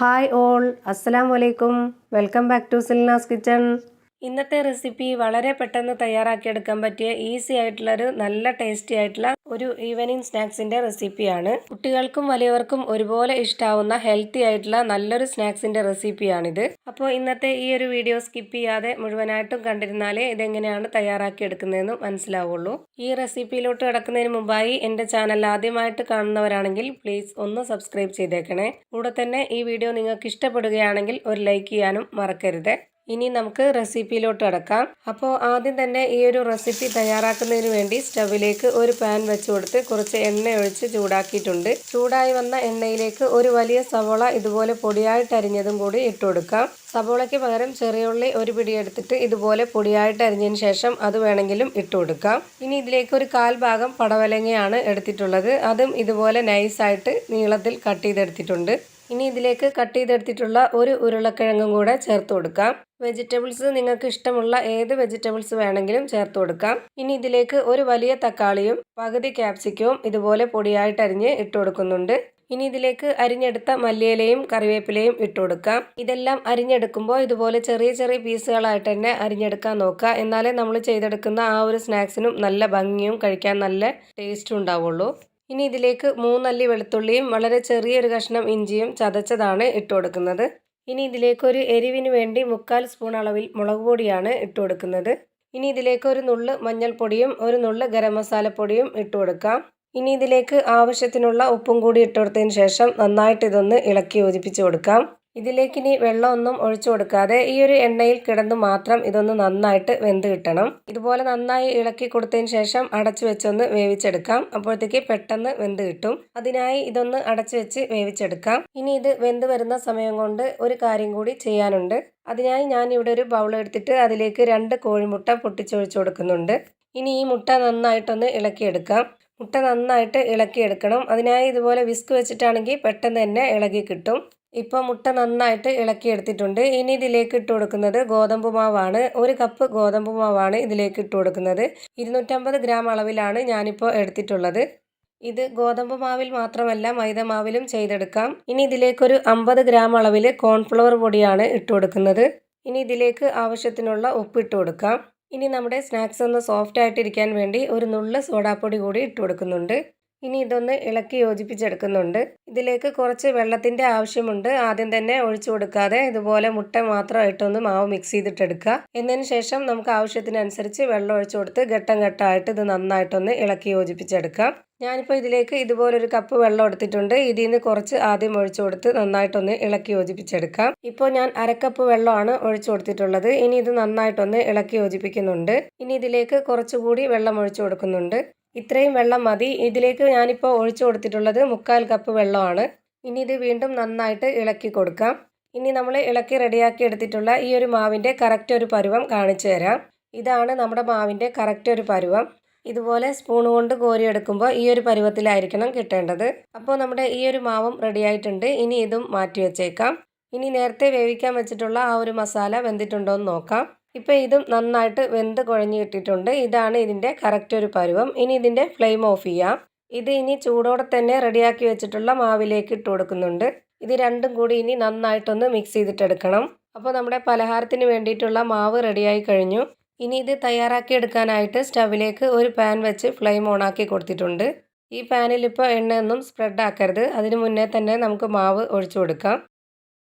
Hi all. അസ്സലാം വലൈക്കും welcome back to Silna's kitchen. ഇന്നത്തെ റെസിപ്പി വളരെ പെട്ടെന്ന് തയ്യാറാക്കിയെടുക്കാൻ പറ്റിയ ഈസി ആയിട്ടുള്ളൊരു നല്ല ടേസ്റ്റി ആയിട്ടുള്ള ഒരു ഈവനിങ് സ്നാക്സിന്റെ റെസിപ്പിയാണ്. കുട്ടികൾക്കും വലിയവർക്കും ഒരുപോലെ ഇഷ്ടാവുന്ന ഹെൽത്തി ആയിട്ടുള്ള നല്ലൊരു സ്നാക്സിന്റെ റെസിപ്പിയാണിത്. അപ്പോൾ ഇന്നത്തെ ഈ ഒരു വീഡിയോ സ്കിപ്പ് ചെയ്യാതെ മുഴുവനായിട്ടും കണ്ടിരുന്നാലേ ഇതെങ്ങനെയാണ് തയ്യാറാക്കിയെടുക്കുന്നതെന്ന് മനസ്സിലാവുള്ളൂ. ഈ റെസിപ്പിയിലോട്ട് കിടക്കുന്നതിന് മുമ്പായി എന്റെ ചാനൽ ആദ്യമായിട്ട് കാണുന്നവരാണെങ്കിൽ പ്ലീസ് ഒന്ന് സബ്സ്ക്രൈബ് ചെയ്തേക്കണേ. കൂടെ തന്നെ ഈ വീഡിയോ നിങ്ങൾക്ക് ഇഷ്ടപ്പെടുകയാണെങ്കിൽ ഒരു ലൈക്ക് ചെയ്യാനും മറക്കരുത്. ഇനി നമുക്ക് റെസിപ്പിയിലോട്ട് കിടക്കാം അപ്പോൾ ആദ്യം തന്നെ ഈ ഒരു റെസിപ്പി തയ്യാറാക്കുന്നതിന് വേണ്ടി സ്റ്റവിലേക്ക് ഒരു പാൻ വെച്ച് കൊടുത്ത് കുറച്ച് എണ്ണ ഒഴിച്ച് ചൂടാക്കിയിട്ടുണ്ട്. ചൂടായി വന്ന എണ്ണയിലേക്ക് ഒരു വലിയ സവോള ഇതുപോലെ പൊടിയായിട്ട് അരിഞ്ഞതും കൂടി ഇട്ട് കൊടുക്കാം. സവോളയ്ക്ക് പകരം ചെറിയ ഉള്ളി ഒരു പിടി എടുത്തിട്ട് ഇതുപോലെ പൊടിയായിട്ട് അരിഞ്ഞതിന് ശേഷം അത് വേണമെങ്കിലും ഇട്ട് കൊടുക്കാം. ഇനി ഇതിലേക്ക് ഒരു കാൽ ഭാഗം പടവലങ്ങയാണ് എടുത്തിട്ടുള്ളത്. അതും ഇതുപോലെ നൈസായിട്ട് നീളത്തിൽ കട്ട് ചെയ്തെടുത്തിട്ടുണ്ട്. ഇനി ഇതിലേക്ക് കട്ട് ചെയ്തെടുത്തിട്ടുള്ള ഒരു ഉരുളക്കിഴങ്ങും കൂടെ ചേർത്ത് കൊടുക്കാം. വെജിറ്റബിൾസ് നിങ്ങൾക്ക് ഇഷ്ടമുള്ള ഏത് വെജിറ്റബിൾസ് വേണമെങ്കിലും ചേർത്ത് കൊടുക്കാം. ഇനി ഇതിലേക്ക് ഒരു വലിയ തക്കാളിയും പകുതി ക്യാപ്സിക്കവും ഇതുപോലെ പൊടിയായിട്ട് അരിഞ്ഞ് ഇട്ട് കൊടുക്കുന്നുണ്ട്. ഇനി ഇതിലേക്ക് അരിഞ്ഞെടുത്ത മല്ലിയിലയും കറിവേപ്പിലയും ഇട്ട് കൊടുക്കാം. ഇതെല്ലാം അരിഞ്ഞെടുക്കുമ്പോൾ ഇതുപോലെ ചെറിയ ചെറിയ പീസുകളായിട്ട് തന്നെ അരിഞ്ഞെടുക്കാൻ നോക്കുക. എന്നാലേ നമ്മൾ ചെയ്തെടുക്കുന്ന ആ ഒരു സ്നാക്സിനും നല്ല ഭംഗിയും കഴിക്കാൻ നല്ല ടേസ്റ്റും ഉണ്ടാവുള്ളൂ. ഇനി ഇതിലേക്ക് മൂന്നല്ലി വെളുത്തുള്ളിയും വളരെ ചെറിയൊരു കഷ്ണം ഇഞ്ചിയും ചതച്ചതാണ് ഇട്ട് കൊടുക്കുന്നത്. ഇനി ഇതിലേക്ക് ഒരു എരിവിന് വേണ്ടി മുക്കാൽ സ്പൂൺ അളവിൽ മുളക് പൊടിയാണ് ഇട്ട് കൊടുക്കുന്നത്. ഇനി ഇതിലേക്ക് ഒരു നുള്ള് മഞ്ഞൾപ്പൊടിയും ഒരു നുള്ള് ഗരം മസാലപ്പൊടിയും ഇട്ട് കൊടുക്കാം. ഇനി ഇതിലേക്ക് ആവശ്യത്തിനുള്ള ഉപ്പും കൂടി ഇട്ട് കൊടുത്തതിന് ശേഷം നന്നായിട്ട് ഇതൊന്ന് ഇളക്കി യോജിപ്പിച്ച് കൊടുക്കാം. ഇതിലേക്ക് ഇനി വെള്ളമൊന്നും ഒഴിച്ചു കൊടുക്കാതെ ഈ ഒരു എണ്ണയിൽ കിടന്ന് മാത്രം ഇതൊന്ന് നന്നായിട്ട് വെന്ത് കിട്ടണം. ഇതുപോലെ നന്നായി ഇളക്കി കൊടുത്തതിന് ശേഷം അടച്ചു വെച്ചൊന്ന് വേവിച്ചെടുക്കാം. അപ്പോഴത്തേക്ക് പെട്ടെന്ന് വെന്ത് കിട്ടും. അതിനായി ഇതൊന്ന് അടച്ചു വെച്ച് വേവിച്ചെടുക്കാം. ഇനി ഇത് വെന്ത് വരുന്ന സമയം കൊണ്ട് ഒരു കാര്യം കൂടി ചെയ്യാനുണ്ട്. അതിനായി ഞാൻ ഇവിടെ ഒരു ബൗൾ എടുത്തിട്ട് അതിലേക്ക് രണ്ട് കോഴിമുട്ട പൊട്ടിച്ചൊഴിച്ചു കൊടുക്കുന്നുണ്ട്. ഇനി ഈ മുട്ട നന്നായിട്ടൊന്ന് ഇളക്കിയെടുക്കാം. മുട്ട നന്നായിട്ട് ഇളക്കിയെടുക്കണം. അതിനായി ഇതുപോലെ വിസ്ക് വെച്ചിട്ടാണെങ്കിൽ പെട്ടെന്ന് തന്നെ ഇളകി കിട്ടും. ഇപ്പോൾ മുട്ട നന്നായിട്ട് ഇളക്കിയെടുത്തിട്ടുണ്ട് ഇനി ഇതിലേക്ക് ഇട്ട് കൊടുക്കുന്നത് ഗോതമ്പ് മാവാണ്. ഒരു കപ്പ് ഗോതമ്പ് മാവാണ് ഇതിലേക്ക് ഇട്ട് കൊടുക്കുന്നത്. ഇരുന്നൂറ്റമ്പത് ഗ്രാം അളവിലാണ് ഞാനിപ്പോൾ എടുത്തിട്ടുള്ളത്. ഇത് ഗോതമ്പ് മാവിൽ മാത്രമല്ല മൈദ മാവിലും ചെയ്തെടുക്കാം. ഇനി ഇതിലേക്കൊരു അമ്പത് ഗ്രാം അളവിൽ കോൺഫ്ലവർ പൊടിയാണ് ഇട്ട് കൊടുക്കുന്നത്. ഇനി ഇതിലേക്ക് ആവശ്യത്തിനുള്ള ഉപ്പ് ഇട്ട് കൊടുക്കാം. ഇനി നമ്മുടെ സ്നാക്സ് ഒന്ന് സോഫ്റ്റ് ആയിട്ടിരിക്കാൻ വേണ്ടി ഒരു നുള്ള് സോഡാപ്പൊടി കൂടി ഇട്ട് കൊടുക്കുന്നുണ്ട്. ഇനി ഇതൊന്ന് ഇളക്കി യോജിപ്പിച്ചെടുക്കുന്നുണ്ട്. ഇതിലേക്ക് കുറച്ച് വെള്ളത്തിന്റെ ആവശ്യമുണ്ട്. ആദ്യം തന്നെ ഒഴിച്ചു കൊടുക്കാതെ ഇതുപോലെ മുട്ട മാത്രമായിട്ടൊന്ന് മാവ് മിക്സ് ചെയ്തിട്ടെടുക്കുക. എന്നതിന് ശേഷം നമുക്ക് ആവശ്യത്തിനനുസരിച്ച് വെള്ളം ഒഴിച്ചു കൊടുത്ത് ഘട്ടം ഘട്ടമായിട്ട് ഇത് നന്നായിട്ടൊന്ന് ഇളക്കി യോജിപ്പിച്ചെടുക്കാം. ഞാനിപ്പോൾ ഇതിലേക്ക് ഇതുപോലെ ഒരു കപ്പ് വെള്ളം എടുത്തിട്ടുണ്ട്. ഇതിൽ നിന്ന് കുറച്ച് ആദ്യം ഒഴിച്ചു കൊടുത്ത് നന്നായിട്ടൊന്ന് ഇളക്കി യോജിപ്പിച്ചെടുക്കാം. ഇപ്പോൾ ഞാൻ അരക്കപ്പ് വെള്ളമാണ് ഒഴിച്ചു കൊടുത്തിട്ടുള്ളത്. ഇനി ഇത് നന്നായിട്ടൊന്ന് ഇളക്കി യോജിപ്പിക്കുന്നുണ്ട്. ഇനി ഇതിലേക്ക് കുറച്ചുകൂടി വെള്ളം ഒഴിച്ചു കൊടുക്കുന്നുണ്ട്. ഇത്രയും വെള്ളം മതി. ഇതിലേക്ക് ഞാനിപ്പോൾ ഒഴിച്ചു കൊടുത്തിട്ടുള്ളത് മുക്കാൽ കപ്പ് വെള്ളമാണ്. ഇനി ഇത് വീണ്ടും നന്നായിട്ട് ഇളക്കി കൊടുക്കാം. ഇനി നമ്മൾ ഇളക്കി റെഡിയാക്കി എടുത്തിട്ടുള്ള ഈ ഒരു മാവിന്റെ കറക്റ്റ് ഒരു പരുവം കാണിച്ചു തരാം. ഇതാണ് നമ്മുടെ മാവിന്റെ കറക്റ്റ് ഒരു പരുവം. ഇതുപോലെ സ്പൂൺ കൊണ്ട് കോരിയെടുക്കുമ്പോൾ ഈ ഒരു പരുവത്തിലായിരിക്കണം കിട്ടേണ്ടത്. അപ്പോൾ നമ്മുടെ ഈ ഒരു മാവും റെഡിയായിട്ടുണ്ട് ഇനി ഇതും മാറ്റി വെച്ചേക്കാം. ഇനി നേരത്തെ വേവിക്കാൻ വെച്ചിട്ടുള്ള ആ ഒരു മസാല വെന്തിട്ടുണ്ടോ എന്ന് നോക്കാം. ഇപ്പോൾ ഇതും നന്നായിട്ട് വെന്ത് കുഴഞ്ഞു കിട്ടിയിട്ടുണ്ട്. ഇതാണ് ഇതിന്റെ കറക്റ്റ് ഒരു പരുവം. ഇനി ഇതിന്റെ ഫ്ലെയിം ഓഫ് ചെയ്യാം. ഇത് ഇനി ചൂടോടെ തന്നെ റെഡിയാക്കി വെച്ചിട്ടുള്ള മാവിലേക്ക് ഇട്ട് കൊടുക്കുന്നുണ്ട്. ഇത് രണ്ടും കൂടി ഇനി നന്നായിട്ടൊന്ന് മിക്സ് ചെയ്തിട്ടെടുക്കണം. അപ്പോൾ നമ്മുടെ പലഹാരത്തിന് വേണ്ടിയിട്ടുള്ള മാവ് റെഡിയായി കഴിഞ്ഞു. ഇനി ഇത് തയ്യാറാക്കി എടുക്കാനായിട്ട് സ്റ്റവിലേക്ക് ഒരു പാൻ വെച്ച് ഫ്ലെയിം ഓൺ ആക്കി കൊടുത്തിട്ടുണ്ട്. ഈ പാനിൽ ഇപ്പോൾ എണ്ണയൊന്നും സ്പ്രെഡ് ആക്കരുത്. അതിന് മുന്നേ തന്നെ നമുക്ക് മാവ് ഒഴിച്ചു കൊടുക്കാം.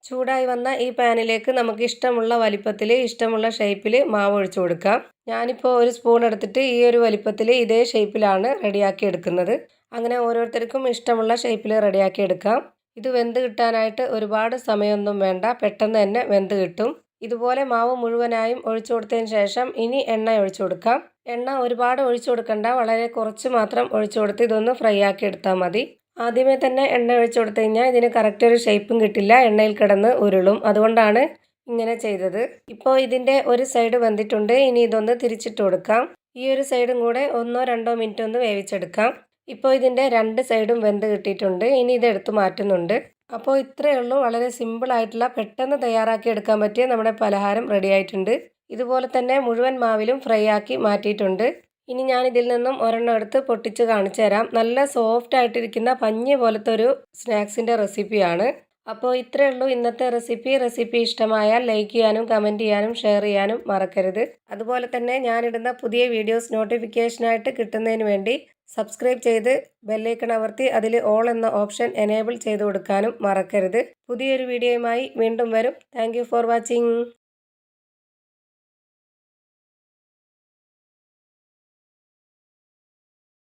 ചൂടായി വന്ന ഈ പാനിലേക്ക് നമുക്ക് ഇഷ്ടമുള്ള വലിപ്പത്തിൽ ഇഷ്ടമുള്ള ഷേപ്പിൽ മാവ് ഒഴിച്ചു കൊടുക്കാം. ഞാനിപ്പോൾ ഒരു സ്പൂൺ എടുത്തിട്ട് ഈ ഒരു വലിപ്പത്തിൽ ഇതേ ഷേപ്പിലാണ് റെഡിയാക്കി എടുക്കുന്നത്. അങ്ങനെ ഓരോരുത്തർക്കും ഇഷ്ടമുള്ള ഷേപ്പിൽ റെഡിയാക്കി എടുക്കാം. ഇത് വെന്ത് കിട്ടാനായിട്ട് ഒരുപാട് സമയമൊന്നും വേണ്ട. പെട്ടെന്ന് തന്നെ വെന്ത് കിട്ടും. ഇതുപോലെ മാവ് മുഴുവനായും ഒഴിച്ചു കൊടുത്തതിന് ശേഷം ഇനി എണ്ണ ഒഴിച്ചു കൊടുക്കാം. എണ്ണ ഒരുപാട് ഒഴിച്ചു കൊടുക്കണ്ട. വളരെ കുറച്ച് മാത്രം ഒഴിച്ചു കൊടുത്ത് ഇതൊന്ന് ഫ്രൈ ആക്കി എടുത്താൽ മതി. ആദ്യമേ തന്നെ എണ്ണ ഒഴിച്ചു കൊടുത്തു കഴിഞ്ഞാൽ ഇതിന് കറക്റ്റ് ഒരു ഷേപ്പും കിട്ടില്ല. എണ്ണയിൽ കിടന്ന് ഉരുളും. അതുകൊണ്ടാണ് ഇങ്ങനെ ചെയ്തത്. ഇപ്പോൾ ഇതിന്റെ ഒരു സൈഡ് വെന്തിട്ടുണ്ട്. ഇനി ഇതൊന്ന് തിരിച്ചിട്ട് കൊടുക്കാം. ഈ ഒരു സൈഡും കൂടെ ഒന്നോ രണ്ടോ മിനിറ്റ് ഒന്ന് വേവിച്ചെടുക്കാം. ഇപ്പോൾ ഇതിന്റെ രണ്ട് സൈഡും വെന്ത് കിട്ടിയിട്ടുണ്ട്. ഇനി ഇത് എടുത്തു മാറ്റുന്നുണ്ട്. അപ്പോൾ ഇത്രയേ ഉള്ളൂ. വളരെ സിമ്പിളായിട്ടുള്ള പെട്ടെന്ന് തയ്യാറാക്കി എടുക്കാൻ പറ്റിയ നമ്മുടെ പലഹാരം റെഡി ആയിട്ടുണ്ട്. ഇതുപോലെ തന്നെ മുഴുവൻ മാവിലും ഫ്രൈ ആക്കി മാറ്റിയിട്ടുണ്ട്. ഇനി ഞാൻ ഇതിൽ നിന്നും ഒരെണ്ണം എടുത്ത് പൊട്ടിച്ച് കാണിച്ചു തരാം. നല്ല സോഫ്റ്റ് ആയിട്ടിരിക്കുന്ന പഞ്ഞി പോലത്തെ ഒരു സ്നാക്സിന്റെ റെസിപ്പിയാണ്. അപ്പോൾ ഇത്രയേ ഉള്ളൂ ഇന്നത്തെ റെസിപ്പി. റെസിപ്പി ഇഷ്ടമായാൽ ലൈക്ക് ചെയ്യാനും കമന്റ് ചെയ്യാനും ഷെയർ ചെയ്യാനും മറക്കരുത്. അതുപോലെ തന്നെ ഞാനിടുന്ന പുതിയ വീഡിയോസ് നോട്ടിഫിക്കേഷനായിട്ട് കിട്ടുന്നതിന് വേണ്ടി സബ്സ്ക്രൈബ് ചെയ്ത് ബെല്ലൈക്കൺ അമർത്തി അതിൽ ഓൾ എന്ന ഓപ്ഷൻ എനേബിൾ ചെയ്ത് കൊടുക്കാനും മറക്കരുത്. പുതിയൊരു വീഡിയോയുമായി വീണ്ടും വരും. Thank for watching